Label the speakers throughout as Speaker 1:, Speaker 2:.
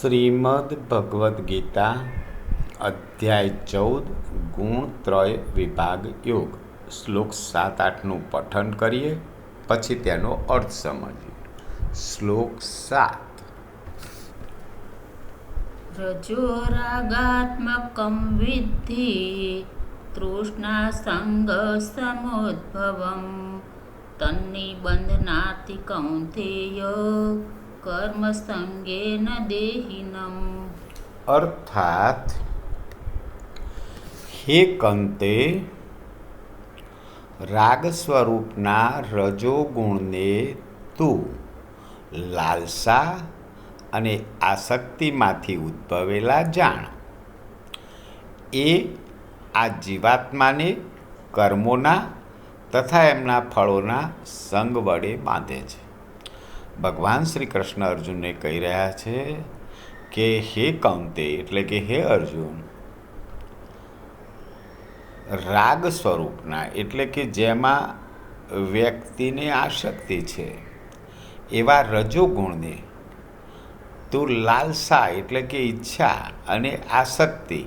Speaker 1: શ્રીમદ ભગવદ્ ગીતા, અધ્યાય ચૌદ, ગુણ ત્રય વિભાગ યોગ. શ્લોક સાત આઠનું પઠન કરીએ, પછી તેનો અર્થ સમજીએ. શ્લોક સાત.
Speaker 2: રજોરાગાત્મકં વિદ્ધિ સમોદ્ભવમ, તન્નિબંધનાતિ કૌંતેય કર્મસંગેન દેહિનમ
Speaker 1: અર્થાત હે કંતે રાગ સ્વરૂપના રજોગુણને તું લાલસા અને આસક્તિમાંથી ઉદ્ભવેલા જાણ એ આ જીવાત્માને કર્મોના તથા એમના ફળોના સંગ વડે બાંધે છે ભગવાન શ્રી કૃષ્ણ અર્જુનને કહી રહ્યા છે કે હે કૌંતે, એટલે કે હે અર્જુન, રાગ સ્વરૂપના, એટલે કે જેમાં વ્યક્તિને આસક્તિ છે, એવા રજોગુણને તું લાલસા, એટલે કે ઈચ્છા અને આસક્તિ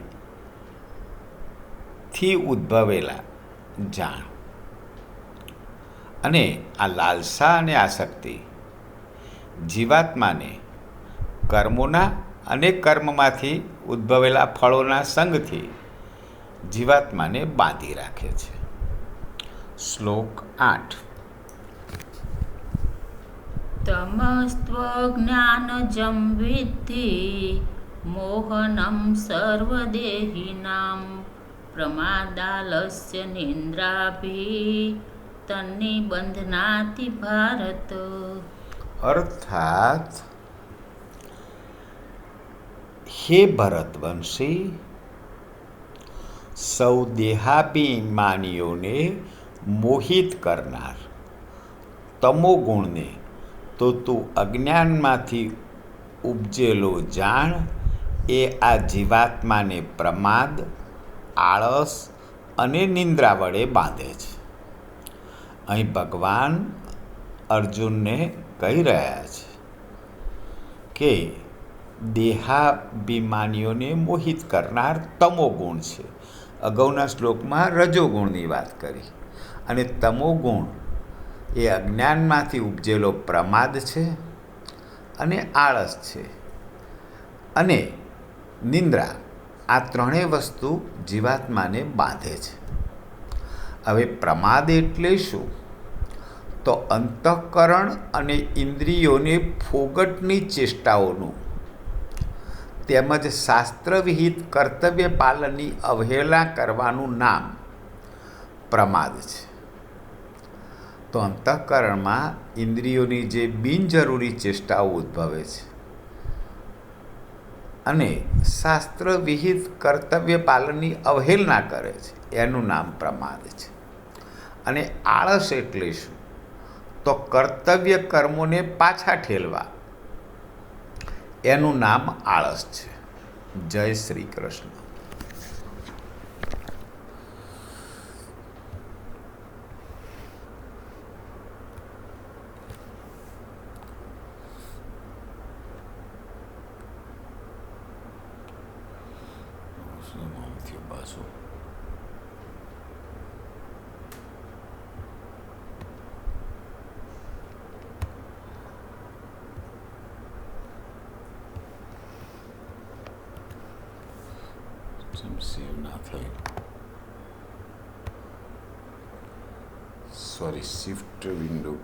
Speaker 1: થી ઉદ્ભવેલા જાણ. અને આ લાલસા અને આસક્તિ જીવાત્માને કર્મોના અને કર્મમાંથી ઉદ્ભવેલા ફળોના સંગથી જીવાત્માને બાંધી રાખે છે. શ્લોક આઠ.
Speaker 2: તમસ્ત્વજ્ઞાનજં વિદ્ધિ મોહનમ સર્વદેહિનામ પ્રમાદાલસ્ય નિંદ્રાભી તન્નિબંધનાતિ ભારત.
Speaker 1: અર્થાત, હે ભરતવંશી, સૌ દેહાભિમાનીઓને મોહિત કરનાર. તમો ગુણને તો તું અજ્ઞાનમાંથી ઉપજેલો જાણ, એ આ જીવાત્માને પ્રમાદ, આળસ અને નિંદ્રા વડે બાંધે છે. અહીં ભગવાન અર્જુનને કહી રહ્યા છે કે દેહાભિમાનીઓને મોહિત કરનાર તમો ગુણ છે. અગાઉના શ્લોકમાં રજોગુણની વાત કરી અને તમો ગુણ એ અજ્ઞાનમાંથી ઉપજેલો પ્રમાદ છે અને આળસ છે અને નિંદ્રા આ ત્રણેય વસ્તુ જીવાત્માને બાંધે છે. હવે પ્રમાદ એટલે શું? તો અંતઃકરણ અને ઇન્દ્રિયોને ફોગટની ચેષ્ટાઓનું. તેમજ શાસ્ત્રવિહિત કર્તવ્ય પાલનની અવહેલા કરવાનું નામ પ્રમાદ છે. તો અંતઃકરણમાં ઇન્દ્રિયોની જે બિનજરૂરી ચેષ્ટાઓ ઉદ્ભવે છે અને શાસ્ત્રવિહિત કર્તવ્ય પાલનની અવહેલના કરે છે, એનું નામ પ્રમાદ છે. અને આળસ એટલે શું? તો કર્તવ્ય કર્મોને પાછા ઠેલવા. એનું નામ આળસ છે. જય શ્રી કૃષ્ણ. બાજુ સેવ MCU, nothing. Sorry, shift window